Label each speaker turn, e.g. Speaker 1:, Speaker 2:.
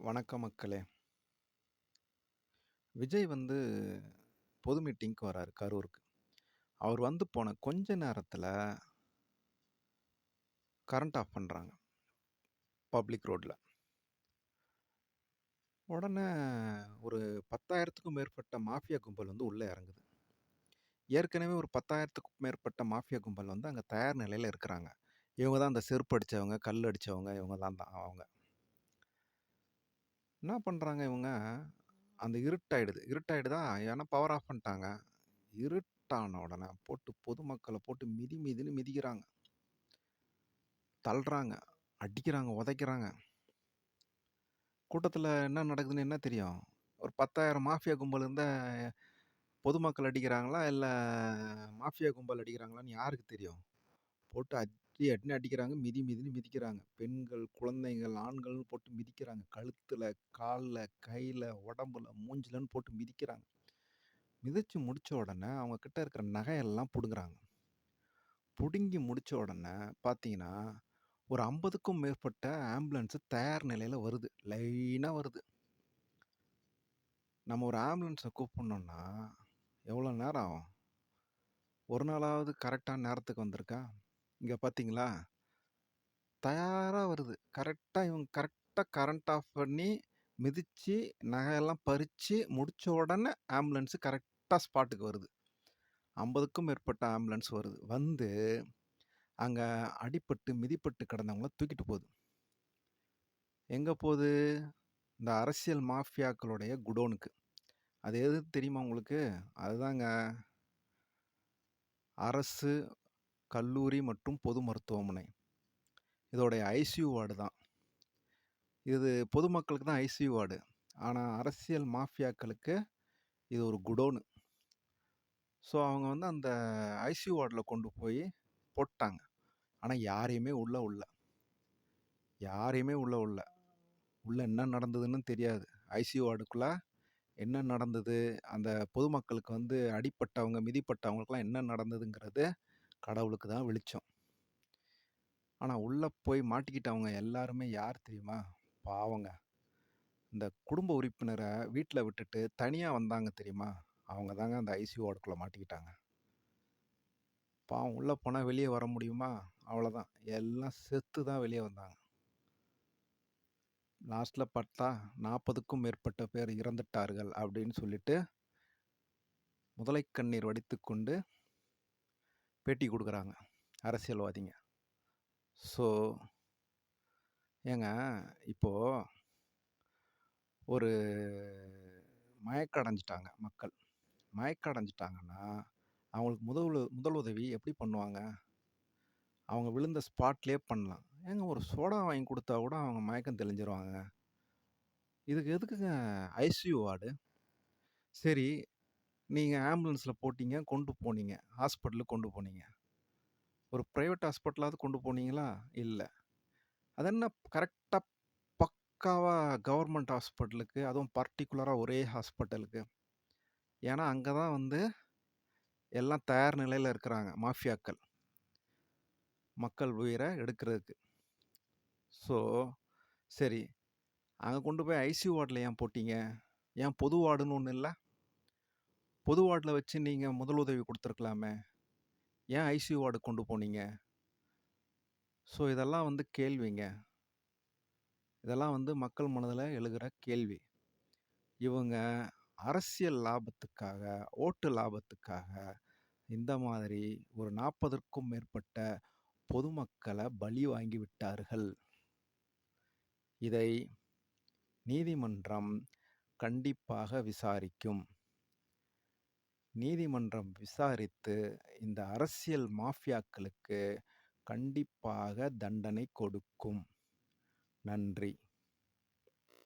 Speaker 1: வணக்கம் மக்களே. விஜய் வந்து பொது மீட்டிங்க்கு வராரு கரூருக்கு. அவர் வந்து போன கொஞ்ச நேரத்தில் கரண்ட் ஆஃப் பண்ணுறாங்க பப்ளிக் ரோட்டில் உடனே ஒரு 10,000த்துக்கும் மேற்பட்ட மாஃபியா கும்பல் வந்து உள்ளே இறங்குது. ஏற்கனவே ஒரு 10,000த்துக்கும் மேற்பட்ட மாஃபியா கும்பல் வந்து அங்கே தயார் நிலையில் இருக்கிறாங்க. இவங்க தான் அந்த செருப்பு அடித்தவங்க கல் அடித்தவங்க இவங்க தான் தான் அவங்க. என்ன பண்ணுறாங்க இவங்க, அந்த இருட்டாயிடுது. இருட்டாயிடுதா, ஏன்னா பவர் ஆஃப் பண்ணிட்டாங்க. இருட்டான உடனே போட்டு பொதுமக்களை போட்டு மிதி மிதின்னு மிதிக்கிறாங்க. தள்ளுறாங்க, அடிக்கிறாங்க, உதைக்கிறாங்க. கூட்டத்தில் என்ன நடக்குதுன்னு என்ன தெரியும்? ஒரு 10,000 மாஃபியா கும்பல் இருந்தா பொதுமக்கள் அடிக்கிறாங்களா? இல்லை மாஃபியா கும்பல் அடிக்கிறாங்களான்னு யாருக்கு தெரியும்? போட்டு எட்டு அடின்னு அடிக்கிறாங்க. மிதி மிதின்னு மிதிக்கிறாங்க. பெண்கள், குழந்தைகள், ஆண்கள்னு போட்டு மிதிக்கிறாங்க. கழுத்தில் காலில் கையில் உடம்புல, மூஞ்சிலன்னு போட்டு மிதிக்கிறாங்க. மிதித்து முடித்த உடனே அவங்க கிட்ட இருக்கிற நகையெல்லாம் பிடுங்குறாங்க பிடுங்கி முடித்த உடனே பார்த்தீங்கன்னா, ஒரு 50க்கும் மேற்பட்ட ஆம்புலன்ஸு தயார் நிலையில் வருது. லைனாக வருது. நம்ம ஒரு ஆம்புலன்ஸை கூப்பிடணுன்னா எவ்வளோ நேரம் ஆகும்? ஒரு நாளாவது கரெக்டான நேரத்துக்கு வந்திருக்கா? இங்கே பார்த்தீங்களா? தயாராக வருது. கரெக்டாக இவங்க கரெக்டாக கரண்ட் ஆஃப் பண்ணி, மிதித்து நகையெல்லாம் பறித்து முடித்த உடனே ஆம்புலன்ஸு கரெக்டாக ஸ்பாட்டுக்கு வருது. 50க்கும் மேற்பட்ட ஆம்புலன்ஸ் வருது. வந்து அங்கே அடிப்பட்டு மிதிப்பட்டு கிடந்தவங்கள தூக்கிட்டு போகுது. எங்கே போகுது? இந்த அரசியல் மாஃபியாக்களுடைய குடோனுக்கு. அது எது தெரியுமா உங்களுக்கு? அதுதாங்க அரசு கல்லூரி மற்றும் பொது மருத்துவமனை. இதோடைய ஐசியூ வார்டு தான். இது பொதுமக்களுக்கு தான் ஐசியூ வார்டு. ஆனால் அரசியல் மாஃபியாக்களுக்கு இது ஒரு குடோனு. ஸோ அவங்க வந்து அந்த ஐசியூ வார்டில் கொண்டு போய் போட்டாங்க. ஆனால் யாரையுமே உள்ளே உள்ள யாரையுமே யாரையுமே உள்ள உள்ளே என்ன நடந்ததுன்னு தெரியாது. ஐசியூ வார்டுக்குள்ள என்ன நடந்தது? அந்த பொதுமக்களுக்கு வந்து அடிப்பட்டவங்க மிதிப்பட்டவங்களுக்குலாம் என்ன நடந்ததுங்கிறது கடவுளுக்கு தான் வெளிச்சம். ஆனால் உள்ளே போய் மாட்டிக்கிட்டவங்க எல்லாருமே யார் தெரியுமா? பாவங்க. இந்த குடும்ப உறுப்பினரை வீட்டில் விட்டுட்டு தனியாக வந்தாங்க தெரியுமா? அவங்க தாங்க அந்த ஐசியூ வார்டுக்குள்ளே மாட்டிக்கிட்டாங்க. பாவம் உள்ளே போனால் வெளியே வர முடியுமா? அவ்வளோதான். எல்லாம் செத்து தான் வெளியே வந்தாங்க. லாஸ்ட்டில் பார்த்தா 40க்கும் மேற்பட்ட பேர் இறந்துட்டார்கள் அப்படின்னு சொல்லிட்டு, முதலை கண்ணீர் வடித்துக்கொண்டு பேட்டி கொடுக்குறாங்க அரசியல்வாதிங்க. ஸோ ஏங்க இப்போ ஒரு மயக்கடைஞ்சிட்டாங்க மக்கள். மயக்கடைஞ்சிட்டாங்கன்னா அவங்களுக்கு முதல் முதல் உதவி எப்படி பண்ணுவாங்க? அவங்க விழுந்த ஸ்பாட்லேயே பண்ணலாம். ஏங்க ஒரு சோடா வாங்கி கொடுத்தா கூட அவங்க மயக்கம் தெளிஞ்சிருவாங்க. இதுக்கு எதுக்குங்க ஐசியூ வார்டு? சரி, நீங்கள் ஆம்புலன்ஸில் போட்டீங்க, கொண்டு போனீங்க. ஹாஸ்பிட்டலுக்கு கொண்டு போனீங்க. ஒரு ப்ரைவேட் ஹாஸ்பிட்டலாவது கொண்டு போனீங்களா? இல்லை அது என்ன கரெக்டாக பக்காவாக கவர்மெண்ட் ஹாஸ்பிட்டலுக்கு, அதுவும் பர்டிகுலராக ஒரே ஹாஸ்பிட்டலுக்கு. ஏன்னா அங்கே தான் வந்து எல்லாம் தயார் நிலையில் இருக்கிறாங்க மாஃபியாக்கள். மக்கள் உயிரை எடுக்கிறதுக்கு. ஸோ சரி, அங்கே கொண்டு போய் ஐசியூ வார்டில் ஏன் போட்டீங்க? ஏன் பொது வார்டுன்னு ஒன்று இல்லை பொது வார்டில் வச்சு நீங்கள் முதலுதவி கொடுத்துருக்கலாமே ஏன் ஐசியூ வார்டு கொண்டு போனீங்க? ஸோ இதெல்லாம் வந்து கேள்விங்க. இதெல்லாம் வந்து மக்கள் மனதில் எழுகிற கேள்வி. இவங்க அரசியல் லாபத்துக்காக, ஓட்டு லாபத்துக்காக இந்த மாதிரி ஒரு 40ற்கும் மேற்பட்ட பொதுமக்களை பலி வாங்கி விட்டார்கள். இதை நீதிமன்றம் கண்டிப்பாக விசாரிக்கும். நீதிமன்றம் விசாரித்து இந்த அரசியல் மாஃபியாக்களுக்கு கண்டிப்பாக தண்டனை கொடுக்கும். நன்றி.